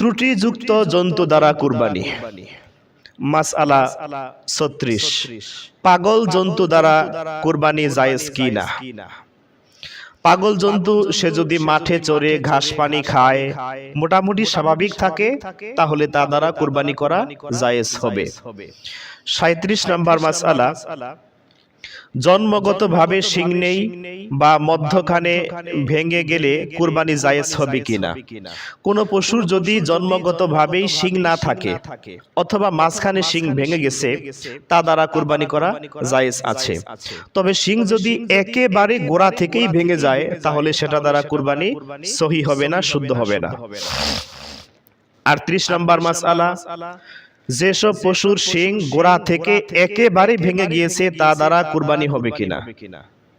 ত্রুটিযুক্ত জন্তু দ্বারা কুরবানি। মাসআলা ছত্রিশ। পাগল জন্তু দ্বারা কুরবানি জায়েজ কি না? পাগল জন্তু সে যদি মাঠে চড়ে ঘাস পানি খায়, মোটামুটি স্বাভাবিক থাকে, তাহলে তা দ্বারা কুরবানি করা জায়েজ হবে। সাঁত্রিশ নম্বর মাসআলা জন্মগতভাবে শিং নেই বা মধ্যখানে ভেঙে গেলে কুরবানি জায়েজ হবে কিনা। কোন পশুর যদি জন্মগতভাবেই শিং না থাকে অথবা মাঝখানে শিং ভেঙে গেছে, তা দ্বারা কুরবানি করা জায়েজ আছে। তবে শিং যদি একেবারে গোড়া থেকেই ভেঙে যায়, তাহলে সেটা দ্বারা কুরবানি সহি হবে না, শুদ্ধ হবে না। আর ত্রিশ নম্বর মাস মাসআলা যেসব পশুর শিং গোড়া থেকে একেবারে ভেঙে গিয়েছে তা দ্বারা কুরবানি হবে কিনা?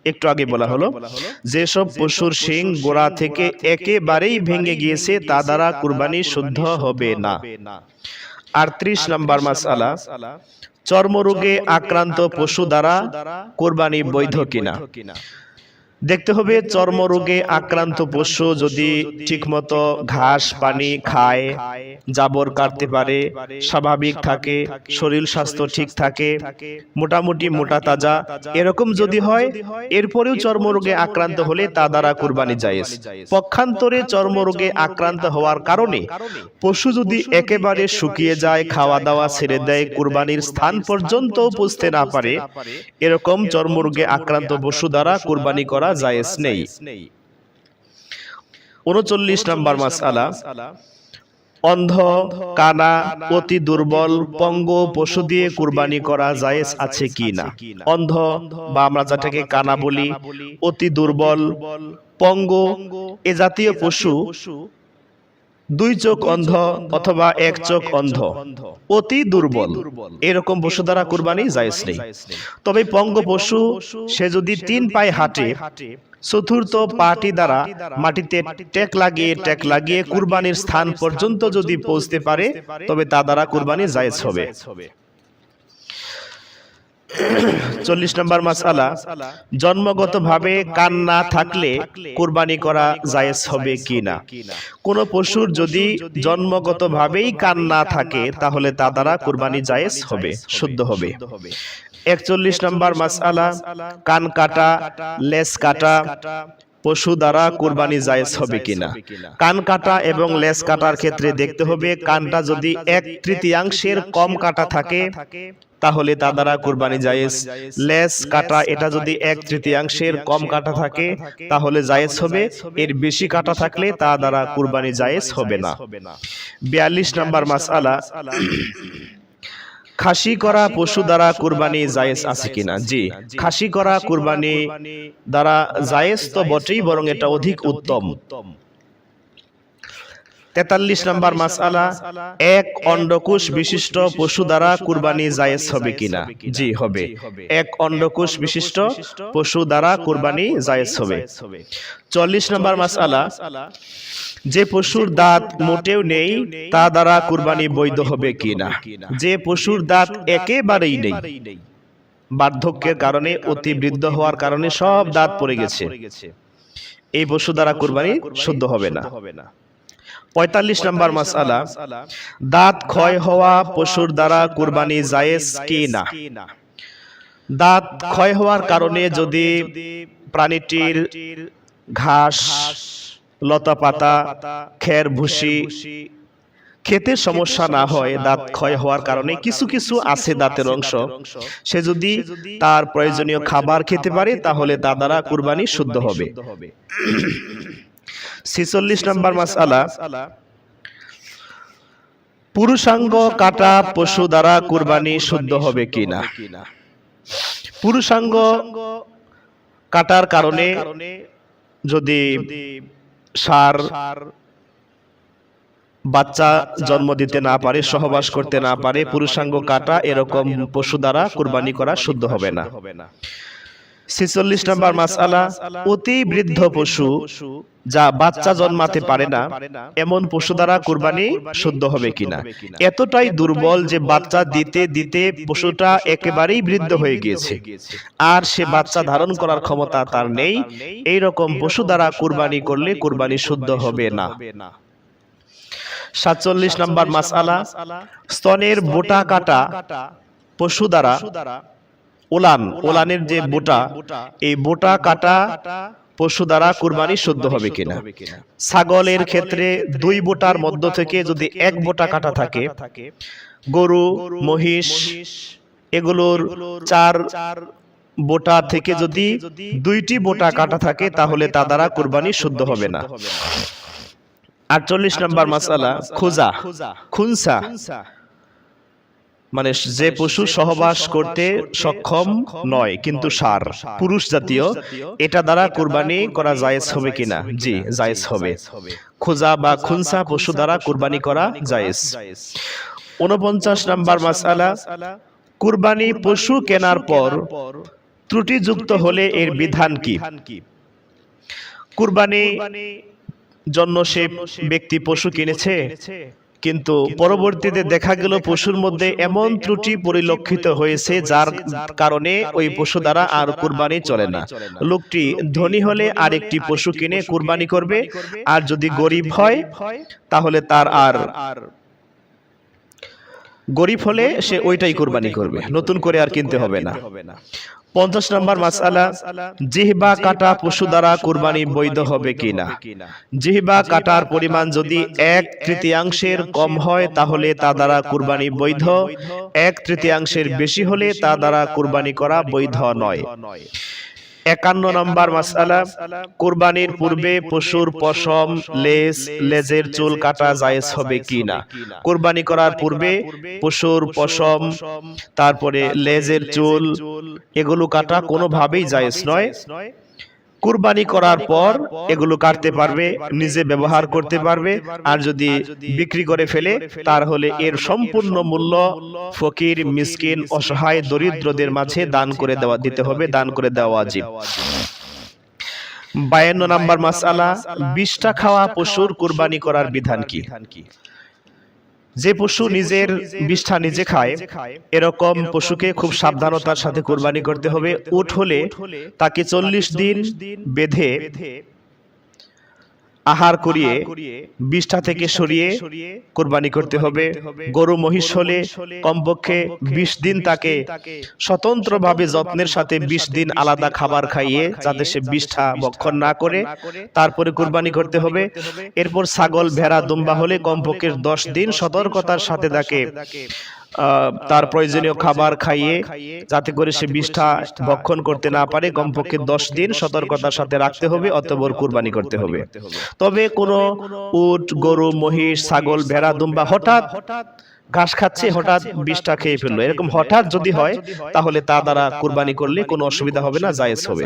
একটু আগে বলা হলো যেসব পশুর শিং গোড়া থেকে একেবারেই ভেঙে গিয়েছে তা দ্বারা কুরবানি শুদ্ধ হবে না। আটত্রিশ নম্বর মাসআলা চর্মরোগে আক্রান্ত পশু দ্বারা কোরবানি বৈধ কিনা? দেখতে হবে চর্মরোগে আক্রান্ত পশু যদি ঠিকমতো ঘাস, পানি খায়, জাবর কাটতে পারে, স্বাভাবিক থাকে, শরীর স্বাস্থ্য ঠিক থাকে, মোটামুটি মোটা তাজা, এরকম যদি হয়, এরপরেও চর্মরোগে আক্রান্ত হলে তা দ্বারা কুরবানি জায়েজ। পক্ষান্তরে চর্মরোগে আক্রান্ত হওয়ার কারণে পশু যদি একেবারে শুকিয়ে যায় খাওয়া দাওয়া ছেড়ে দেয়, কুরবানির স্থান পর্যন্ত পৌঁছতে না পারে, এরকম চর্মরোগে আক্রান্ত পশু দ্বারা কুরবানি করা জায়েজ নেই উনচল্লিশ নম্বর মাসআলা। অন্ধ কানা অতি দুর্বল পঙ্গ পশু দিয়ে কুরবানি করা জায়েজ আছে কি না? অন্ধ বা আমরা যাটাকে কানা বলি অতি দুর্বল পঙ্গ এ জাতীয় পশু দুই চোখ অন্ধ অথবা এক চোখ অন্ধ। অতি দুর্বল। এরকম পশু দ্বারা কুরবানি জায়েজ নেই। তবে পঙ্গ পশু সে যদি তিন পায়ে হাঁটে চতুর্থ পাটি দ্বারা মাটিতে টেক লাগিয়ে টেক লাগিয়ে কুরবানির স্থান পর্যন্ত যদি পৌঁছতে পারে তবে তা দ্বারা কুরবানি জায়েজ হবে। চল্লিশ নম্বর মাসালা, জন্মগতভাবে কান না থাকলে কোরবানি করা জায়েজ হবে কি না? কোন পশুর যদি জন্মগতভাবেই কান না থাকে, তাহলে তা দ্বারা কোরবানি জায়েজ হবে, শুদ্ধ হবে। একচল্লিশ নম্বর মাসালা, কান কাটা লেস কাটা পশু দ্বারা কুরবানি জায়েজ হবে কিনা? কান কাটা এবং লেস কাটার ক্ষেত্রে দেখতে হবে, কানটা যদি এক তৃতীয়াংশের কম কাটা থাকে, তাহলে তা দ্বারা কুরবানি জায়েজ। লেস কাটা, এটা যদি এক তৃতীয়াংশের কম কাটা থাকে, তাহলে জায়েজ হবে। এর বেশি কাটা থাকলে তা দ্বারা কুরবানি জায়েজ হবে না। বিয়াল্লিশ নম্বর মাসআলা খাসি করা পশু দ্বারা কুরবানি জায়েজ আছে কিনা? জি খাসি করা কুরবানি দ্বারা জায়েজ তো বটেই বরং এটা অধিক উত্তম। তেতাল্লিশ নম্বর মাসআলা এক অন্ডকোষ বিশিষ্ট পশু দ্বারা কুরবানি জায়েজ হবে কিনা? জি, হবে। এক অন্ডকোষ বিশিষ্ট পশু দ্বারা কুরবানি জায়েজ হবে। চল্লিশ নম্বর মাসআলা যে পশুর দাঁত মোটেও নেই, তা দ্বারা কুরবানি বৈধ হবে কিনা? যে পশুর দাঁত একেবারেই নেই। বার্ধক্যের কারণে অতি বৃদ্ধ হওয়ার কারণে সব দাঁত পড়ে গেছে। এই পশু দ্বারা কুরবানি শুদ্ধ হবে না। পঁয়তাল্লিশ নম্বর মাসালা, দাঁত ক্ষয় হওয়া পশুর দ্বারা কুরবানি জায়েজ কি না? দাঁত ক্ষয় হওয়ার কারণে যদি প্রাণীটির ঘাস লতা পাতা খের ভুসি খেতে সমস্যা না হয়, দাঁত ক্ষয় হওয়ার কারণে কিছু কিছু আছে দাঁতের অংশ। সে যদি তার প্রয়োজনীয় খাবার খেতে পারে, তাহলে তা দ্বারা কুরবানি শুদ্ধ হবে। ছিচল্লিশ নম্বর মাসালা। পুরুষাঙ্গ কাটা পশু দ্বারা কুরবানি শুদ্ধ হবে কিনা? পুরুষাঙ্গ কাটার কারণে যদি সার বাচ্চা জন্ম দিতে না পারে সহবাস করতে না পারে পুরুষাঙ্গ কাটা এরকম পশু দ্বারা কুরবানি করা শুদ্ধ হবে না। ছেচল্লিশ নম্বর মাসালা অতি বৃদ্ধ পশু যা বাচ্চা জন্মাতে পারে না এমন পশু দ্বারা কুরবানি শুদ্ধ হবে কিনা। এতটাই দুর্বল যে বাচ্চা দিতে দিতে পশুটা একেবারেই বৃদ্ধ হয়ে গিয়েছে। আর সে বাচ্চা ধারণ করার ক্ষমতা তার নেই এই রকম পশু দ্বারা কুরবানি করলে কোরবানি শুদ্ধ হবে না। সাতচল্লিশ নম্বর মাসআলা স্তনের বোটা কাটা পশু দ্বারা ওলান ওলানের যে বোটা এই বোটা কাটা পশু দ্বারা কুরবানি শুদ্ধ হবে কিনা? ছাগলের ক্ষেত্রে দুই বোটার মধ্য থেকে যদি এক বোটা কাটা থাকে গরু মহিষ এগুলোর চার বোটা থেকে যদি দুইটি বোটা কাটা থাকে তাহলে তা দ্বারা কুরবানি শুদ্ধ হবে না। আটচল্লিশ নম্বর মাসালা খুজা। খুনসা। মানে যে পশু সহবাস করতে সক্ষম নয় কিন্তু সার পুরুষ জাতীয় এটা দ্বারা কুরবানি করা জায়েজ হবে কিনা? জি জায়েজ হবে। খোজা বা খুনসা পশু দ্বারা কুরবানি করা জায়েজ। উনপঞ্চাশ নাম্বার মাসালা কুরবানি পশু কেনার পর ত্রুটিযুক্ত হলে এর বিধান কি? কুরবানি জন্য সে ব্যক্তি পশু কিনেছে? কিন্তু পরবর্তীতে দেখা গেল পশুর মধ্যে এমন ত্রুটি পরিলক্ষিত হয়েছে যার কারণে ওই পশু দ্বারা আর কুরবানি চলে না। লোকটি ধনী হলে আরেকটি পশু কিনে কুরবানি করবে, আর যদি গরিব হয়, তাহলে তার আর গরিব হলে সে ওইটাই কুরবানি করবে। নতুন করে আর কিনতে হবে না। পঞ্চাশ নম্বর মাসালা জিহবা কাটা পশু দ্বারা কুরবানি বৈধ হবে কিনা? জিহবা কাটার পরিমাণ যদি এক তৃতীয়াংশের কম হয় তাহলে তা দ্বারা কুরবানি বৈধ। এক তৃতীয়াংশের বেশি হলে তা দ্বারা কুরবানি করা বৈধ নয়। একান্ন নম্বর মাসালা, কুরবানির পূর্বে পশুর পশম, লেজ, লেজের চুল কাটা জায়েজ হবে কিনা কুরবানি করার পূর্বে পশুর পশম, তারপরে লেজের চুল, এগুলো কাটা কোনোভাবেই জায়েজ নয়। কুরবানি করার পর এগুলো কাটতে পারবে নিজে ব্যবহার করতে পারবে আর যদি বিক্রি করে ফেলে তার হলে এর সম্পূর্ণ মূল্য ফকির মিসকিন অসহায় দরিদ্রদের মাঝে দান করে দেওয়া দিতে হবে দান করে দেওয়া উচিত বায়ান্ন নাম্বার মাসালা বিষ্ঠা খাওয়া পশুর কুরবানি করার বিধান কি? যে পশু নিজের বিষ্ঠা নিজে খায় এরকম পশুকে খুব সাবধানতার সাথে কোরবানি করতে হবে। উঠ হলে তাকে চল্লিশ দিন বেঁধে আহার করিয়ে বিষ্ঠা থেকে সরিয়ে কোরবানি করতে হবে। গরু মহিষ হলে কমপক্ষে বিশ দিন তাকে স্বতন্ত্রভাবে যত্নের সাথে বিশ দিন আলাদা খাবার খাইয়ে যাতে সে বিষ্ঠা ভক্ষণ না করে। তারপরে কোরবানি করতে হবে। এরপর ছাগল ভেড়া দুম্বা হলে কমপক্ষে দশ দিন সতর্কতার সাথে তাকে তার প্রয়োজনীয় খাবার খাইয়ে যাতে করে সে বিষ্ঠা ভক্ষণ করতে না পারে কমপক্ষে দশ দিন সতর্কতার সাথে রাখতে হবে অতবর কুরবানি করতে হবে। তবে কোনো উট গরু মহিষ ছাগল ভেড়া দুম্বা হঠাৎ ঘাস খাচ্ছে হঠাৎ বিষটা খেয়ে ফেলল। এরকম হঠাৎ যদি হয় তাহলে তা দ্বারা কুরবানি করলে কোনো অসুবিধা হবে না জায়েজ হবে।